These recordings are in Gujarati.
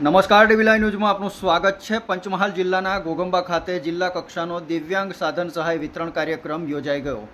નમસ્કાર ટીવી લાઈવ ન્યૂઝમાં આપનું સ્વાગત છે. પંચમહાલ જિલ્લાના ગોગંબા ખાતે જિલ્લા કક્ષાનો દિવ્યાંગ સાધન સહાય વિતરણ કાર્યક્રમ યોજાઈ ગયો.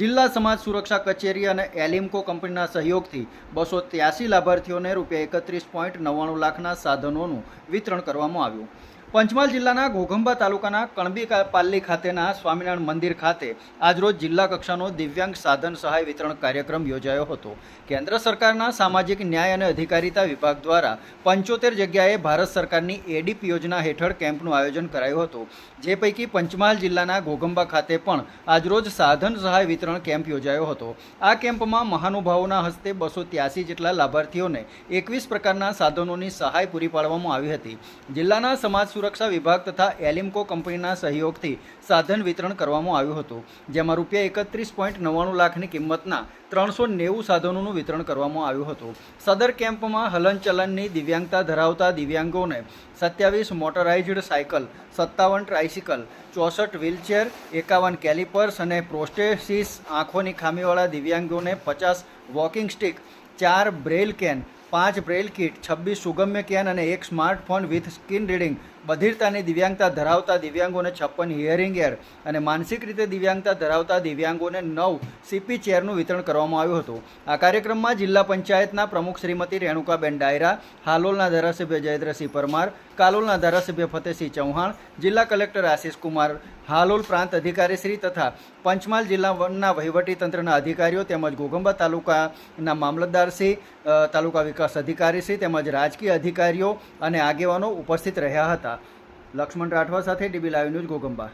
જિલ્લા સમાજ સુરક્ષા કચેરી અને એલિમ્કો કંપનીના સહયોગથી બસો ત્યાસી લાભાર્થીઓને રૂપિયા એકત્રીસ પોઈન્ટ નવ્વાણું લાખના સાધનોનું વિતરણ કરવામાં આવ્યું. પંચમહાલ જિલ્લાના ઘોઘંબા તાલુકાના કણબી પાલ્લી ખાતેના સ્વામિનારાયણ મંદિર ખાતે આજરોજ જિલ્લા કક્ષાનો દિવ્યાંગ સાધન સહાય વિતરણ કાર્યક્રમ યોજાયો હતો. કેન્દ્ર સરકારના સામાજિક ન્યાય અને અધિકારીતા વિભાગ દ્વારા પંચોતેર જગ્યાએ ભારત સરકારની એડીપ યોજના હેઠળ કેમ્પનું આયોજન કરાયું હતું. જે પૈકી પંચમહાલ જિલ્લાના ઘોઘંબા ખાતે પણ આજરોજ સાધન સહાય વિતરણ કેમ્પ યોજાયો હતો. આ કેમ્પમાં મહાનુભાવોના હસ્તે બસો ત્યાસી જેટલા લાભાર્થીઓને એકવીસ પ્રકારના સાધનોની સહાય પૂરી પાડવામાં આવી હતી. જિલ્લાના સમાજ સુરક્ષા વિભાગ તથા એલિમ્કો કંપનીના સહયોગથી સાધન વિતરણ કરવામાં આવ્યું હતું, જેમાં રૂપિયા એકત્રીસ પોઈન્ટ નવ્વાણું લાખની કિંમતના ત્રણસો નેવું સાધનોનું વિતરણ કરવામાં આવ્યું હતું. સદર કેમ્પમાં હલનચલનની દિવ્યાંગતા ધરાવતા દિવ્યાંગોને સત્યાવીસ મોટરાઇઝડ સાયકલ, સત્તાવન ટ્રાઇસિકલ, ચોસઠ વ્હીલચેર, એકાવન કેલિપર્સ અને પ્રોસ્ટેસિસ આંખોની ખામીવાળા દિવ્યાંગોને પચાસ વોકિંગ સ્ટિક, ચાર બ્રેલ કેન, પાંચ બ્રેલ કિટ, છવ્વીસ સુગમ્ય કેન અને એક સ્માર્ટફોન વિથ સ્ક્રીન રીડિંગ બધિરતાની દિવ્યાંગતા ધરાવતા દિવ્યાંગોને છપ્પન હિયરિંગ એર અને માનસિક રીતે દિવ્યાંગતા ધરાવતા દિવ્યાંગોને નવ સીપી ચેરનું વિતરણ કરવામાં આવ્યું હતું. આ કાર્યક્રમમાં જિલ્લા પંચાયતના પ્રમુખ શ્રીમતી રેણુકાબેન ડાયરા, હાલોલના ધારાસભ્ય જયેન્દ્રસિંહ પરમાર, કાલોલના ધારાસભ્ય ફતેહસિંહ ચૌહાણ, જિલ્લા કલેક્ટર આશિષ કુમાર હાલોલ પ્રાંત અધિકારી શ્રી તથા પંચમહાલ જિલ્લાના વહીવટી તંત્રના અધિકારીઓ તેમજ ઘોઘંબા તાલુકાના મામલતદારશ્રી તાલુકા વિકાસ અધિકારીશ્રી તેમજ રાજકીય અધિકારીઓ અને આગેવાનો ઉપસ્થિત રહ્યા હતા. લક્ષ્મણ રાઠવા સાથે ડીબી લાઈવ ન્યૂઝ ગોગંબા.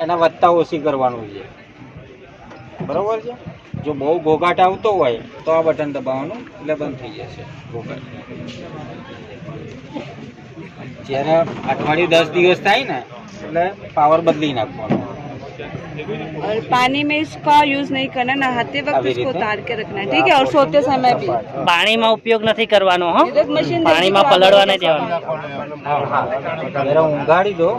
એના વધતા ઓછી કરવાનું છે. બરોબર છે? જો બહુ ઘોઘાટ આવતો હોય, તો આ બટન દબાવવાનું એટલે બંધ થઈ જશે ઘોઘાટ. જ્યારે અઠવાડિયું દસ દિવસ થાય ને, એટલે પાવર બદલી નાખવાનો. और पानी में इसका यूज नहीं करना नहाते वक्त अभी इसको रीता? उतार के रखना है ठीक है और सोते समय भी પાણીમાં ઉપયોગ નથી કરવાનો હો इधर मशीन પાણીમાં પલળવા નહીં દેવાનું હા હા જરા ઊંઘાડી દો